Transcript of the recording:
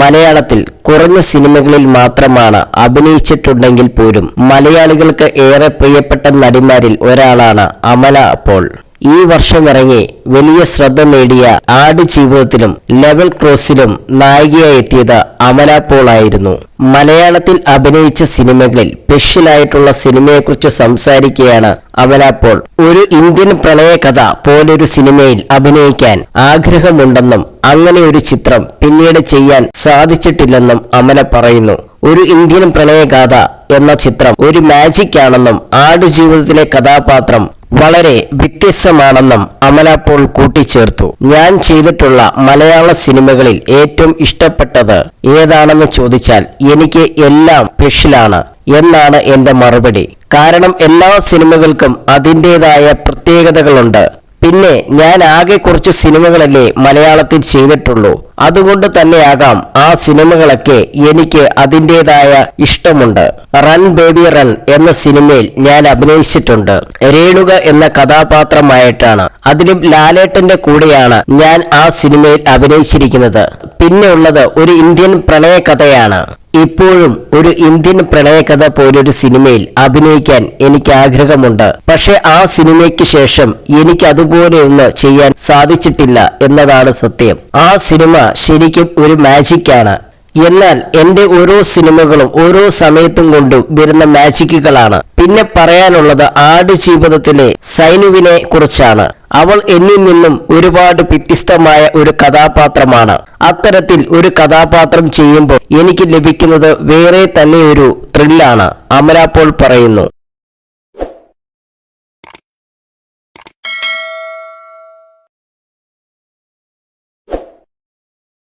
മലയാളത്തിൽ കുറഞ്ഞ സിനിമകളിൽ മാത്രമാണ് അഭിനയിച്ചിട്ടുണ്ടെങ്കിൽ പോലും മലയാളികൾക്ക് ഏറെ പ്രിയപ്പെട്ട നടിമാരിൽ ഒരാളാണ് അമല പോൾ. ഈ വർഷം ഇറങ്ങി വലിയ ശ്രദ്ധ നേടിയ ആട് ജീവിതത്തിലും ലെവൽ ക്രോസിലും നായികയായി എത്തിയത് അമല പോൾ ആയിരുന്നു. മലയാളത്തിൽ അഭിനയിച്ച സിനിമകളിൽ സ്പെഷ്യലായിട്ടുള്ള സിനിമയെക്കുറിച്ച് സംസാരിക്കുകയാണ് അമല പോൾ. ഒരു ഇന്ത്യൻ പ്രണയകഥ പോലൊരു സിനിമയിൽ അഭിനയിക്കാൻ ആഗ്രഹമുണ്ടെന്നും അങ്ങനെ ഒരു ചിത്രം പിന്നീട് ചെയ്യാൻ സാധിച്ചിട്ടില്ലെന്നും അമല പറയുന്നു. ഒരു ഇന്ത്യൻ പ്രണയഗാഥ എന്ന ചിത്രം ഒരു മാജിക് ആണെന്നും ആടുജീവിതത്തിലെ കഥാപാത്രം വളരെ വ്യത്യസ്തമാണെന്നും അമല പോൾ കൂട്ടിച്ചേർത്തു. ഞാൻ ചെയ്തിട്ടുള്ള മലയാള സിനിമകളിൽ ഏറ്റവും ഇഷ്ടപ്പെട്ടത് ഏതാണെന്ന് ചോദിച്ചാൽ എനിക്ക് എല്ലാം സ്പെഷ്യലാണ് എന്നാണ് എന്റെ മറുപടി. കാരണം എല്ലാ സിനിമകൾക്കും അതിന്റെതായ പ്രത്യേകതകളുണ്ട്. പിന്നെ ഞാൻ ആകെ കുറച്ച് സിനിമകളല്ലേ മലയാളത്തിൽ ചെയ്തിട്ടുള്ളൂ. അതുകൊണ്ട് തന്നെയാകാം ആ സിനിമകളൊക്കെ എനിക്ക് അതിന്റെതായ ഇഷ്ടമുണ്ട്. റൺ ബേബി റൺ എന്ന സിനിമയിൽ ഞാൻ അഭിനയിച്ചിട്ടുണ്ട്. രേണുക എന്ന കഥാപാത്രമായിട്ടാണ്. അതിലും ലാലേട്ടന്റെ കൂടെയാണ് ഞാൻ ആ സിനിമയിൽ അഭിനയിച്ചിരിക്കുന്നത്. പിന്നെ ഉള്ളത് ഒരു ഇന്ത്യൻ പ്രണയ കഥയാണ് ഇപ്പോഴും ഒരു ഇന്ത്യൻ പ്രണയകഥ പോലൊരു സിനിമയിൽ അഭിനയിക്കാൻ എനിക്ക് ആഗ്രഹമുണ്ട്. പക്ഷെ ആ സിനിമയ്ക്ക് ശേഷം എനിക്ക് അതുപോലെ ഒന്ന് ചെയ്യാൻ സാധിച്ചിട്ടില്ല എന്നതാണ് സത്യം. ആ സിനിമ ശരിക്കും ഒരു മാജിക്കാണ് എന്നാൽ എന്റെ ഓരോ സിനിമകളും ഓരോ സമയത്തും കൊണ്ട് വരുന്ന മാജിക്കുകളാണ്. പിന്നെ പറയാനുള്ളത് ആട് ജീവിതത്തിലെ സൈനുവിനെ കുറിച്ചാണ്. അവൾ എന്നിൽ നിന്നും ഒരുപാട് വ്യത്യസ്തമായ ഒരു കഥാപാത്രമാണ്. അത്തരത്തിൽ ഒരു കഥാപാത്രം ചെയ്യുമ്പോൾ എനിക്ക് ലഭിക്കുന്നത് വേറെ തന്നെ ഒരു ത്രില്ലാണ് അമല പോൾ പറയുന്നു.